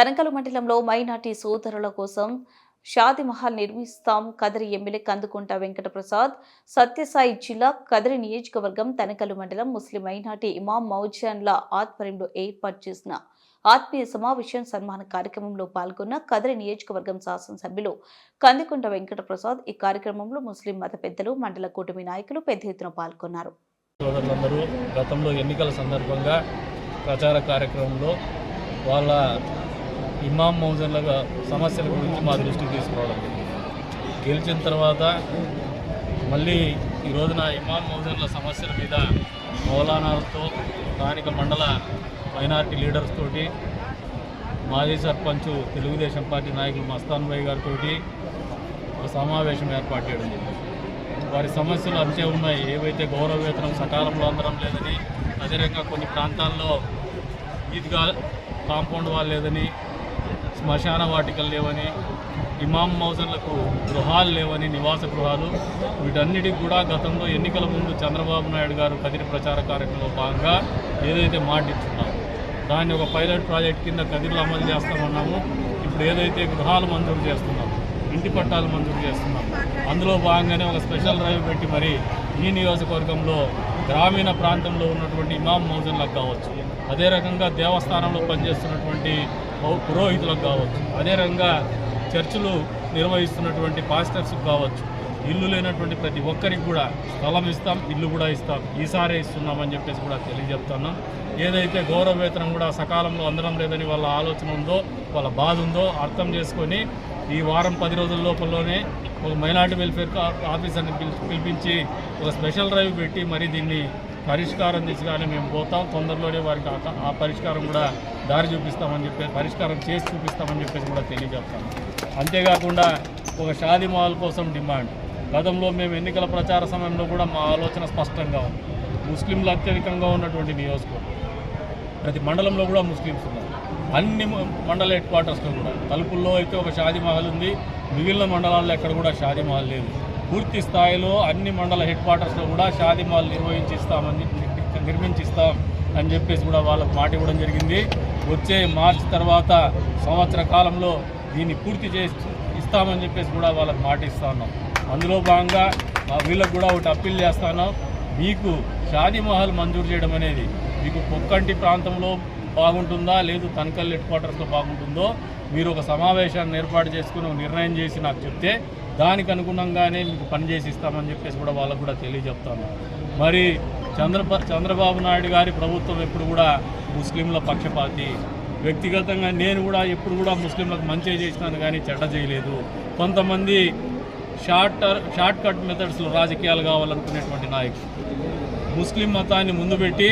తనకలు మండలంలో మైనార్టీ సోదరుల కోసం షాదిమహల్ నిర్మిస్తాం కదరి ఎమ్మెల్యే కందుకుంట వెంకటప్రసాద్ సత్యసాయి జిల్లా కదిరి నియోజకవర్గం తనకలు మండలం ముస్లిం మైనార్టీ ఇమాం మౌజాన్ల ఆధ్వర్యంలో ఏర్పాటు చేసిన ఆత్మీయ సమావేశం సన్మాన కార్యక్రమంలో పాల్గొన్న కదిరి నియోజకవర్గం శాసనసభ్యులు కందికుంట వెంకటప్రసాద్ ఈ కార్యక్రమంలో ముస్లిం మత పెద్దలు మండల కూటమి నాయకులు పెద్ద ఎత్తున పాల్గొన్నారు. గతంలో ఎన్నికల సందర్భంగా ప్రచార కార్యక్రమంలో వాళ్ళ ఇమాం మౌజన్ల సమస్యల గురించి మా దృష్టికి తీసుకోవడం గెలిచిన తర్వాత మళ్ళీ ఈ రోజున ఇమాం మౌజన్ల సమస్యల మీద మౌలానాలతో స్థానిక మండల మైనార్టీ లీడర్స్ తోటి మాజీ సర్పంచ్ తెలుగుదేశం పార్టీ నాయకులు మస్తాన్ భాయ్ గారితో ఒక సమావేశం ఏర్పాటు చేయడం జరిగింది. వారి సమస్యలు అంతే ఉన్నాయి. ఏవైతే గౌరవ వేతనం సకాలంలో అందడం లేదని అదేవిధంగా కొన్ని ప్రాంతాల్లో ఈద్గా కాంపౌండ్ వాల్ లేదని శ్మశాన వాటికలు లేవని ఇమాం మౌజన్లకు గృహాలు లేవని నివాస గృహాలు వీటన్నిటికి కూడా గతంలో ఎన్నికల ముందు చంద్రబాబు నాయుడు గారు కదిరి ప్రచార కార్యక్రమంలో భాగంగా ఏదైతే మాటిచ్చున్నాము దాన్ని ఒక పైలట్ ప్రాజెక్ట్ కింద కదిరిలో అమలు చేస్తామన్నాము. ఇప్పుడు ఏదైతే గృహాలు మంజూరు చేస్తున్నాము ఇంటి పట్టాలు మంజూరు చేస్తున్నాం అందులో భాగంగానే ఒక స్పెషల్ డ్రైవ్ పెట్టి మరి ఈ నియోజకవర్గంలో గ్రామీణ ప్రాంతంలో ఉన్నటువంటి ఇమాం మౌజన్లకు కావచ్చు అదే రకంగా దేవస్థానంలో పనిచేస్తున్నటువంటి పురోహితులకు కావచ్చు అదే రకంగా చర్చిలు నిర్వహిస్తున్నటువంటి పాస్టర్స్కి కావచ్చు ఇల్లు లేనటువంటి ప్రతి ఒక్కరికి కూడా స్థలం ఇస్తాం ఇల్లు కూడా ఇస్తాం ఈసారే ఇస్తున్నామని చెప్పేసి కూడా తెలియజెప్తున్నాం. ఏదైతే గౌరవ వేతనం కూడా సకాలంలో అందడం లేదని వాళ్ళ ఆలోచన ఉందో వాళ్ళ బాధ ఉందో అర్థం చేసుకొని ఈ వారం పది రోజుల లోపలనే ఒక మైనార్టీ వెల్ఫేర్ ఆఫీసర్ని పిలి పిలిపించి ఒక స్పెషల్ డ్రైవ్ పెట్టి మరి దీన్ని పరిష్కారం దిశగానే మేము పోతాం. తొందరలోనే వారికి ఆ- ఆ పరిష్కారం కూడా దారి చూపిస్తామని చెప్పి పరిష్కారం చేసి చూపిస్తామని చెప్పేసి కూడా తెలియజేస్తాం. అంతేకాకుండా ఒక షాదీ మాల్ కోసం డిమాండ్. గతంలో మేము ఎన్నికల ప్రచార సమయంలో కూడా మా ఆలోచన స్పష్టంగా ఉంది. ముస్లింలు అత్యధికంగా ఉన్నటువంటి నియోజకవర్గం. ప్రతి మండలంలో కూడా ముస్లిమ్స్ ఉన్నారు. అన్ని మండల హెడ్ క్వార్టర్స్లో కూడా. తలుపుల్లో అయితే ఒక షాదీ మహల్ ఉంది. మిగిలిన మండలాల్లో ఎక్కడ కూడా షాదీ మహల్ లేదు. పూర్తి స్థాయిలో అన్ని మండల హెడ్ క్వార్టర్స్లో కూడా షాదీ మాల్ నిర్వహించి ఇస్తామని అని చెప్పేసి కూడా వాళ్ళకు మాట ఇవ్వడం జరిగింది. వచ్చే మార్చి తర్వాత సంవత్సర కాలంలో దీన్ని పూర్తి చేసి ఇస్తామని చెప్పేసి కూడా వాళ్ళకి మాట ఇస్తున్నాం అందులో భాగంగా మా వీళ్ళకు కూడా ఒకటి అప్పీల్ చేస్తాను మీకు షాదీ మహల్ మంజూరు చేయడం అనేది మీకు పొక్కంటి ప్రాంతంలో బాగుంటుందా? లేదు తనకల్ హెడ్ క్వార్టర్స్లో బాగుంటుందో? మీరు ఒక సమావేశాన్ని ఏర్పాటు చేసుకుని ఒక నిర్ణయం చేసి నాకు చెప్తే దానికి అనుగుణంగానే మీకు పనిచేసి ఇస్తామని చెప్పేసి కూడా వాళ్ళకు కూడా తెలియజెప్తాను. మరి చంద్ర చంద్రబాబు నాయుడు గారి ప్రభుత్వం ఎప్పుడు కూడా ముస్లింల పక్షపాతి. వ్యక్తిగతంగా నేను కూడా ఎప్పుడు కూడా ముస్లింలకు మంచి చేసినాను కానీ చెడ్డ చేయలేదు. కొంతమంది షార్ట్ షార్ట్ కట్ మెథడ్స్లో రాజకీయాలు కావాలనుకునేటువంటి నాయకులు. ముస్లిం మతాన్ని ముందు పెట్టి